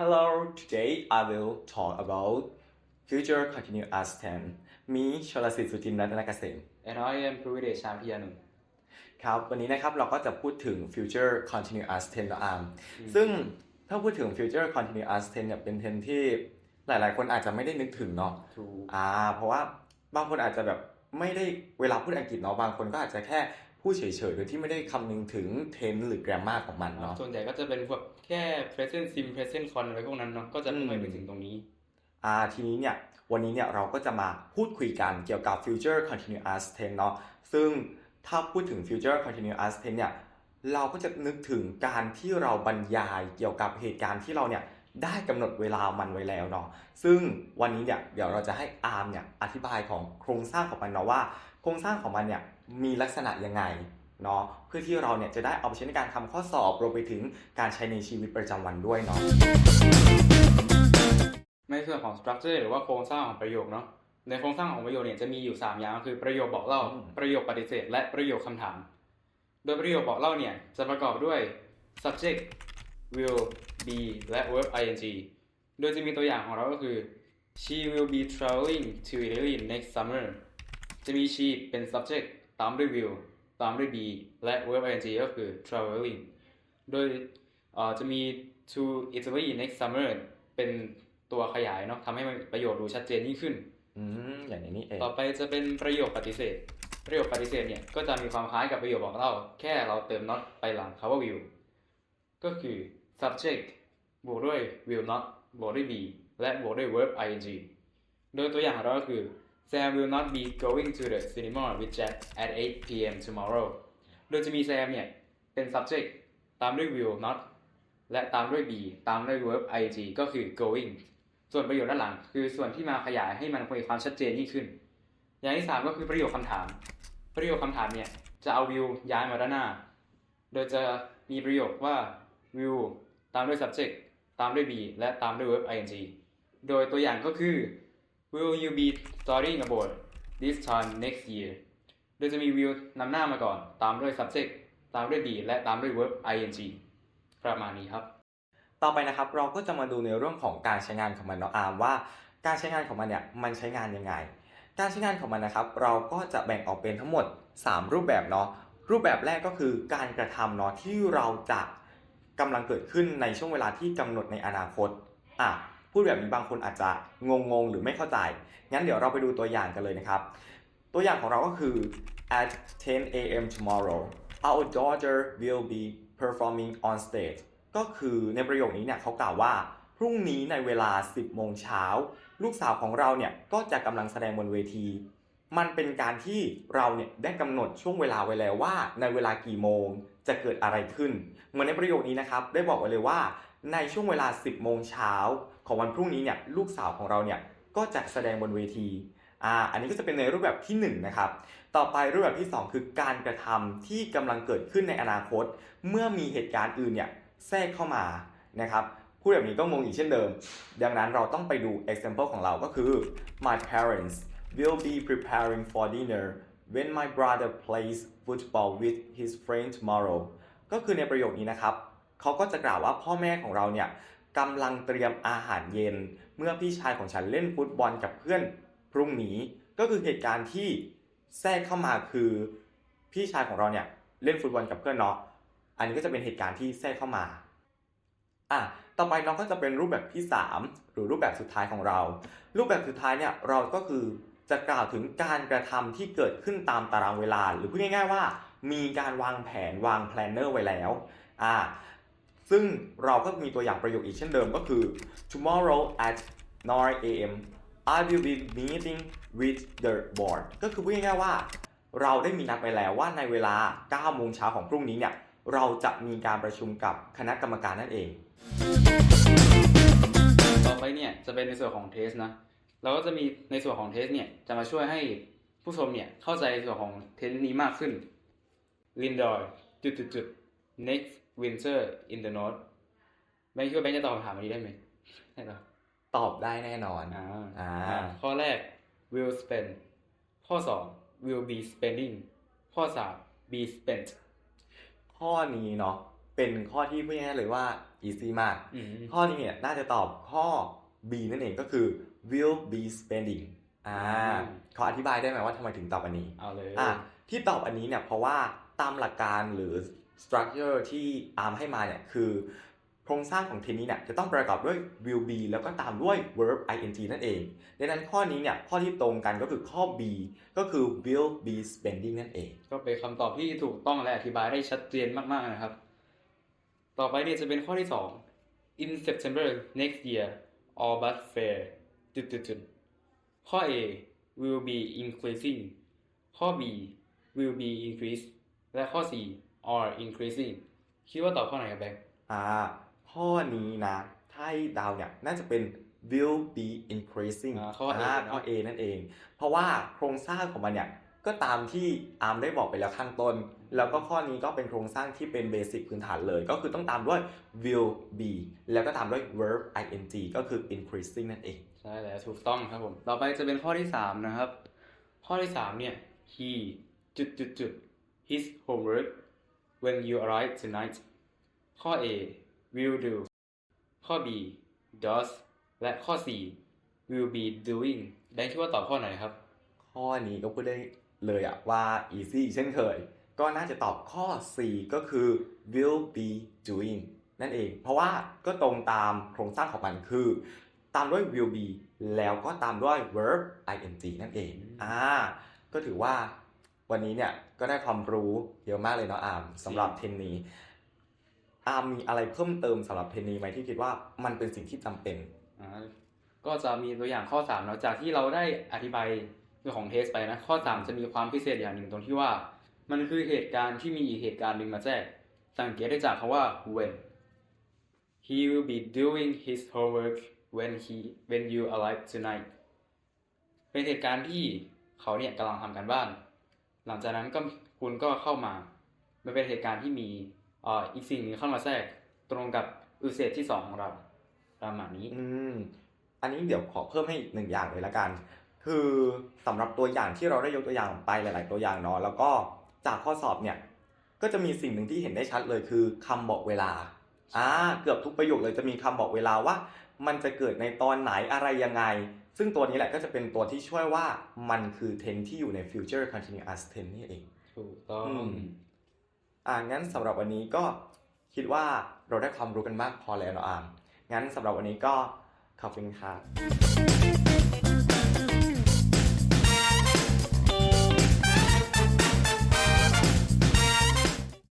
Hello, today I will talk about future continuous tense มีชลสิทธิ์สุจินต์รัตนเกษม and I am Privilege ชามพิยานุนครับวันนี้นะครับเราก็จะพูดถึง future continuous tense นะอามซึ่งถ้าพูดถึง future continuous tense เนี่ยเป็น tense ที่หลาย ๆ คนอาจจะไม่ได้นึกถึงเนาะถูกอ่าเพราะว่าบางคนอาจจะแบบไม่ได้เวลาพูดอังกฤษเนาะบางคนก็อาจจะแค่ พูดเฉยๆโดยที่ไม่ได้คำนึงถึง tense หรือ grammar ของมันเนาะส่วนใหญ่ก็จะเป็นพวกแค่ present sim present con อะไรพวกนั้นเนาะก็จะไม่อืมไปถึงตรงนี้อ่าทีนี้เนี่ยวันนี้เนี่ยเราก็จะมาพูดคุยกันเกี่ยวกับ future continuous tense เนาะซึ่งถ้าพูดถึง future continuous tense เนี่ยเราก็จะนึกถึงการที่เราบรรยายเกี่ยวกับเหตุการณ์ที่เราเนี่ยได้กำหนดเวลามันไว้แล้วเนาะซึ่งวันนี้เนี่ยเดี๋ยวเราจะให้อาร์มเนี่ยอธิบายของโครงสร้างของมันเนาะว่าโครงสร้างของมันเนี่ยมีลักษณะยังไงเนาะเพื่อที่เราเนี่ยจะได้เอาไปใช้ในการทำข้อสอบรวมไปถึงการใช้ในชีวิตประจำวันด้วยเนาะในส่วนของ structure หรือว่าโครงสร้างของประโยคเนาะในโครงสร้างของประโยคเนี่ยจะมีอยู่ 3 อย่างก็คือประโยคบอกเล่าอืมประโยคปฏิเสธ และประโยคคำถาม โดยประโยคบอกเล่าเนี่ยจะประกอบด้วย subject will be และ verb ing โดยจะมีตัวอย่างของเราก็คือ she will be traveling to Italy next summer จะมี she เป็น subject ตามด้วย will ตามด้วย be และ verb ing ก็คือ traveling โดยเอ่อจะมี to Italy next summer เป็นตัวขยายเนาะทำให้มันประโยคดูชัดเจนยิ่งขึ้นอืมอย่างนี้นี่เองต่อไปจะเป็นประโยคปฏิเสธ ประโยคปฏิเสธเนี่ยก็จะมีความคล้ายกับประโยคบอกเล่า แค่เราเติม not ไปหลัง cover will ก็คือ subject บวกด้วย will not บวกด้วย be และบวกด้วย verb ing โดยตัวอย่างของเราก็คือ Sam will not be going to the cinema with Jack at 8 p.m. tomorrow โดยจะมี Sam เนี่ย เป็น subject ตามด้วย will not และตามด้วย be ตามด้วย verb ing ก็คือ going ส่วนประโยคด้านหลัง คือส่วนที่มาขยายให้มันมีความชัดเจนยิ่งขึ้น อย่างที่สามก็คือประโยคคำถาม ประโยคคำถามเนี่ย จะเอา will ย้ายมาด้านหน้า โดยจะมีประโยคว่า will ตามด้วย subject ตามด้วย be และตามด้วย verb ing โดยตัวอย่างก็คือ will you be studying abroad this time next year โดยจะมี will นำหน้ามาก่อน ตามด้วย subject ตามด้วย be และตามด้วย verb ing ประมาณนี้ครับ ต่อไปนะครับเราก็จะมาดูในเรื่องของการใช้งานของมันเนาะอาร์มว่า การใช้งานของมันเนี่ยมันใช้งานยังไง การใช้งานของมันนะครับ เราก็จะแบ่งออกเป็นทั้งหมด 3 รูปแบบเนาะรูปแบบแรกก็คือการกระทำเนาะที่เราจะกำลังเกิดขึ้นในช่วงเวลาที่กำหนดในอนาคตอะ พูดแบบนี้บางคนอาจจะงงๆหรือไม่เข้าใจ งั้นเดี๋ยวเราไปดูตัวอย่างกันเลยนะครับ ตัวอย่างของเราก็คือ at 10 a.m. tomorrow our daughter will be performing on stage ก็คือในประโยคนี้เนี่ยเขากล่าวว่า พรุ่งนี้ในเวลา 10 โมงเช้า ลูกสาวของเราเนี่ยก็จะกำลังแสดงบนเวที มันเป็นการที่เราเนี่ยได้กำหนดช่วงเวลาไว้แล้วว่า ในเวลากี่โมงจะเกิดอะไรขึ้น เหมือนในประโยคนี้นะครับ ได้บอกไว้เลยว่า ในช่วงเวลา 10 โมงเช้า ของวันพรุ่งนี้เนี่ยลูกสาวของเราเนี่ยก็จะแสดงบนเวทีอ่าอันนี้ก็จะเป็นในรูปแบบที่ 1 นะครับ ต่อไปรูปแบบที่ 2 คือการกระทำที่กำลังเกิดขึ้นในอนาคต เมื่อมีเหตุการณ์อื่นเนี่ยแทรกเข้ามานะครับพูดแบบนี้ก็งงอีกเช่นเดิม ดังนั้นเราต้องไปดู example ของเราก็คือ my parents will be preparing for dinner when my brother plays football with his friend tomorrow ก็คือในประโยคนี้นะครับ เขาก็จะกล่าวว่าพ่อแม่ของเราเนี่ย กำลังเตรียมอาหารเย็น เมื่อพี่ชายของฉันเล่นฟุตบอลกับเพื่อนพรุ่งนี้ก็คือเหตุการณ์ที่แทรกเข้ามาคือพี่ชายของเราเนี่ยเล่นฟุตบอลกับเพื่อนเนาะอันนี้ก็จะเป็นเหตุการณ์ที่แทรกเข้ามาอะต่อไปน้องก็จะเป็นรูปแบบที่ 3 หรือรูปแบบสุดท้ายของเรา รูปแบบสุดท้ายเนี่ยเราก็คือจะกล่าวถึงการกระทำที่เกิดขึ้นตามตารางเวลา หรือพูดง่าย ๆ ว่า มีการวางแผนวางแพลนเนอร์ไว้แล้วอ่า ซึ่งเราก็มีตัวอย่างประโยคอีกเช่นเดิมก็คือ tomorrow at 9 a.m. I will be meeting with the board ก็คือพูดง่ายๆว่า เราได้มีนัดไปแล้วว่าในเวลา 9 โมงเช้าของพรุ่งนี้เนี่ย เราจะมีการประชุมกับคณะกรรมการนั่นเอง ต่อไปเนี่ยจะเป็นในส่วนของเทสนะ เราก็จะมีในส่วนของเทสเนี่ยจะมาช่วยให้ผู้ชมเนี่ยเข้าใจในส่วนของเทสนี้มากขึ้น Lindor จุดจุดจุด next winter in the north ไม่คิดว่าแบงค์จะตอบคำถามอันนี้ได้ไหมได้หรอตอบได้แน่นอนอ่าอ่าข้อแรก will spend ข้อสอง will be spending ข้อสาม be spent ข้อนี้เนาะเป็นข้อที่พูดง่ายๆเลยว่า easy มากอืมข้อนี้เนี่ยน่าจะตอบข้อ B นั่นเองก็คือ will be spending อ่าอืมขออธิบายได้ไหมว่าทำไมถึงตอบอันนี้ เอาเลย อะที่ตอบอันนี้เนี่ยเพราะว่าตามหลักการหรือ structure ที่อาร์มให้มาเนี่ยคือโครงสร้างของเทนนี้เนี่ยจะต้องประกอบด้วย will be แล้วก็ตามด้วย verb ing นั่นเอง ดังนั้นข้อนี้เนี่ยข้อที่ตรงกันก็คือข้อ B ก็คือ will be spending นั่นเอง ก็เป็นคำตอบที่ถูกต้องและอธิบายได้ชัดเจนมากๆนะครับ ต่อไปเนี่ยจะเป็นข้อที่สอง in September next year all bus fare จุดจุดจุดข้อ A will be increasing ข้อ B will be increased และข้อ C are increasing คิดว่าตอบข้อไหนครับแบงค์อ่า ข้อนี้นะถ้าให้เดาวเนี่ยน่าจะเป็น will be increasing อ่าข้อ A าเนอะข้อ A นั่นเอง เพราะว่าโครงสร้างของมันเนี่ยก็ตามที่อาร์มได้บอกไปแล้วข้างต้น แล้วก็ข้อนี้ก็เป็นโครงสร้างที่เป็นเบสิกพื้นฐานเลย ก็คือต้องตามด้วย will be แล้วก็ตามด้วย verb ing ก็คือ increasing นั่นเอง ใช่แล้วถูกต้องครับผม ต่อไปจะเป็นข้อที่สามนะครับ ข้อที่สามเนี่ย he จุดจุดจุด his homework when you arrive tonight ข้อ A will do ข้อ B does และข้อ C will be doing แบงค์คิดว่าตอบข้อไหนครับ ข้อนี้ก็พูดได้เลยอะว่า easy เช่นเคย ก็น่าจะตอบข้อ C ก็คือ will be doing นั่นเอง เพราะว่าก็ตรงตามโครงสร้างของมันคือ ตามด้วย will be แล้วก็ตามด้วย verb ing นั่นเอง อ่า ก็ถือว่าวันนี้เนี่ย ก็ได้ความรู้เยอะมากเลยเนาะอาร์มสำหรับเทนนี้ อาร์มมีอะไรเพิ่มเติมสำหรับเทนนี้ไหมที่คิดว่ามันเป็นสิ่งที่จำเป็นอ่าก็จะมีตัวอย่างข้อ3เนาะจากที่เราได้อธิบายเรื่องของเทสไปนะ ข้อ 3 จะมีความพิเศษอย่างหนึ่งตรงที่ว่า มันคือเหตุการณ์ที่มีอีกเหตุการณ์หนึ่งมาแทรกสังเกตได้จากคาว่า when he will be doing his homework when he when you arrive tonight เป็นเหตุการณ์ที่เขาเนี่ยกำลังทำกันบ้าน หลังจากนั้นก็คุณก็เข้ามา มันเป็นเหตุการณ์ที่มีอ่ออีกสิ่งหนึ่งเข้ามาแทรกตรงกับอุเสตที่สองของเราประมาณนี้ อืม อันนี้เดี๋ยวขอเพิ่มให้อีกหนึ่งอย่างเลยละกัน คือสำหรับตัวอย่างที่เราได้ยกตัวอย่างไปหลาย ๆ ตัวอย่างเนาะแล้วก็จากข้อสอบเนี่ย ก็จะมีสิ่งหนึ่งที่เห็นได้ชัดเลยคือคำบอกเวลาอ่าเกือบทุกประโยคเลยจะมีคำบอกเวลาว่า มันจะเกิดในตอนไหนอะไรยังไง ซึ่งตัวนี้แหละก็จะเป็นตัวที่ช่วยว่ามันคือ tense ที่อยู่ใน future continuous tense นี่เองถูกต้องอืมอ่างั้นสำหรับวันนี้ก็คิดว่าเราได้ความรู้กันมากพอแล้วเนาะอามงั้นสำหรับวันนี้ก็ขอบคุณครับ